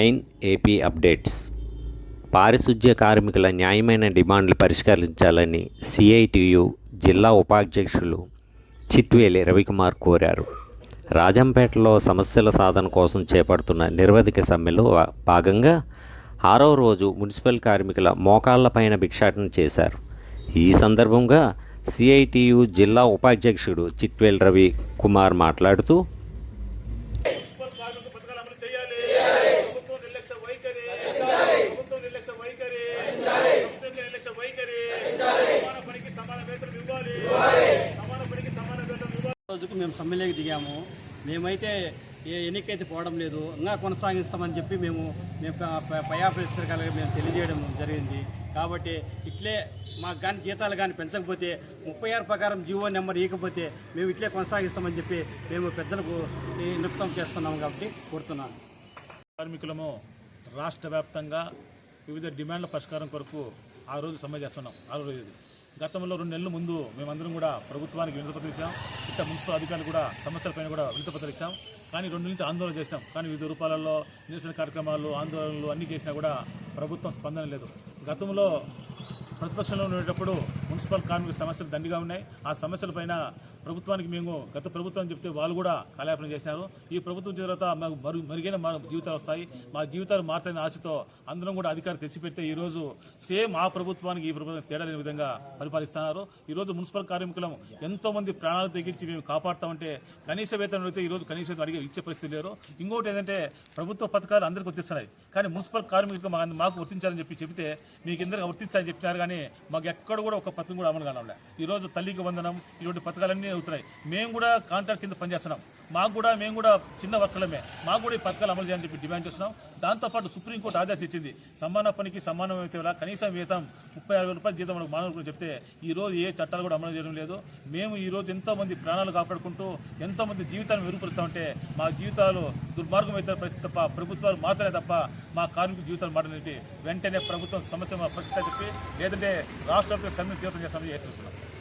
Nine AP updates. పారిశుధ్య కార్మికుల న్యాయమైన డిమాండ్లు పరిష్కరించాలని సిఐటియు జిల్లా ఉపాధ్యక్షులు చిట్వేలి రవికుమార్ కోరారు. రాజంపేటలో సమస్యల సాధన కోసం చేపడుతున్న నిరవధిక సమ్మెలో భాగంగా ఆరో రోజు మున్సిపల్ కార్మికుల మోకాళ్ళపైన భిక్షాటన చేశారు. ఈ సందర్భంగా సిఐటియు జిల్లా ఉపాధ్యక్షుడు చిట్వేల్ రవి కుమార్ మాట్లాడుతూ చేయాలి ప్రభుత్వం నిర్లక్ష్య వైఖరి ప్రభుత్వం నిర్లక్ష్య వైఖరి ప్రభుత్వం నిర్లక్ష్య వైఖరి సమాన పనికి సమాన వేతనం ఇవ్వాలి సమాన పనికి సమాన వేతనం ఇవ్వాలి రోజుకు మేము సమ్మెలోకి దిగాము. మేమైతే ఏ ఎన్నికైతే పోవడం లేదు ఇంకా కొనసాగిస్తామని చెప్పి మేము మేము పై ఆఫీసర్ గారికి మేము తెలియజేయడం జరిగింది. కాబట్టి ఇట్లే మాకు కానీ జీతాలు కానీ పెంచకపోతే ముప్పై ఆరు ప్రకారం జీవో నెంబర్ ఇవ్వకపోతే మేము ఇట్లే కొనసాగిస్తామని చెప్పి మేము పెద్దలకు ఈ చేస్తున్నాము కాబట్టి కోరుతున్నాను. కార్మికులము రాష్ట్ర వ్యాప్తంగా వివిధ డిమాండ్ల పరిష్కారం కొరకు ఆ రోజు సమ్మె చేస్తున్నాం. ఆ రోజు గతంలో రెండు నెలల ముందు మేమందరం కూడా ప్రభుత్వానికి వినతిపత్రం ఇచ్చాం ఇట్లా మున్సిపల్ అధికారులు కూడా సమస్యలపైన కూడా వినతిపత్రం ఇచ్చాం కానీ రెండు నుంచి ఆందోళన చేసినాం. కానీ వివిధ రూపాలలో నిరసన కార్యక్రమాలు ఆందోళనలు అన్నీ చేసినా కూడా ప్రభుత్వం స్పందన లేదు. గతంలో ప్రతిపక్షంలో ఉండేటప్పుడు మున్సిపల్ కార్మిక సమస్యలు దండిగా ఉన్నాయి. ఆ సమస్యలపైన ప్రభుత్వానికి మేము గత ప్రభుత్వం చెప్తే వాళ్ళు కూడా కాలయాపన చేసినారు. ఈ ప్రభుత్వం తర్వాత మాకు మరు మెరుగైన మా జీవితాలు వస్తాయి. మా జీవితాలు మారుతాయని ఆశతో అందరం కూడా అధికారులు తెచ్చిపెడితే ఈరోజు సేమ్ ఆ ప్రభుత్వానికి ఈ ప్రభుత్వం తేడా లేని విధంగా పరిపాలిస్తున్నారు. ఈరోజు మున్సిపల్ కార్మికులం ఎంతో మంది ప్రాణాలు తెగించి మేము కాపాడుతామంటే కనీస వేతనం అడిగితే ఈ రోజు కనీస వేతనం అడిగే ఇచ్చే పరిస్థితి లేరు ఇంకోటి ఏంటంటే ప్రభుత్వ పథకాలు అందరికీ వర్తిస్తున్నాయి. కానీ మున్సిపల్ కార్మికులకు మా- మాకు వర్తించాలని చెప్పి చెబితే మీకు ఎందుకు వర్తించాలని చెప్పినారు కానీ మాకు ఎక్కడ కూడా ఒక పథకం కూడా అమలు కావడం ఈ రోజు తల్లికి వందనం ఇటువంటి పథకాలన్నీ అవుతున్నాయి. మేము కూడా కాంట్రాక్ట్ కింద పనిచేస్తున్నాం. మాకు కూడా మేము కూడా చిన్న వర్కలమే. మాకు కూడా ఈ పథకాలు అమలు చేయాలని చెప్పి డిమాండ్ చేస్తున్నాం. దాంతోపాటు సుప్రీంకోర్టు ఆదేశం ఇచ్చింది. సమాన పనికి సమానం అయితే కనీసం వేతం ముప్పై ఆరు వేల రూపాయలు జీతం మనకు మానవులకు చెప్తే ఈ రోజు ఏ చట్టాలు కూడా అమలు చేయడం లేదు. మేము ఈ రోజు ప్రాణాలు కాపాడుకుంటూ ఎంతో మంది మెరుగుపరుస్తామంటే మా జీవితాలు దుర్మార్గం అయితే పరిస్థితి తప్ప ప్రభుత్వాలు మాత్రమే తప్ప మా కార్మిక జీవితాలు మాట్లాడి వెంటనే ప్రభుత్వం సమస్య పరిస్థితి చెప్పి లేదంటే రాష్ట్ర సమయం సమ్మె తీవ్రం చేస్తామని హెచ్చరిస్తున్నాం.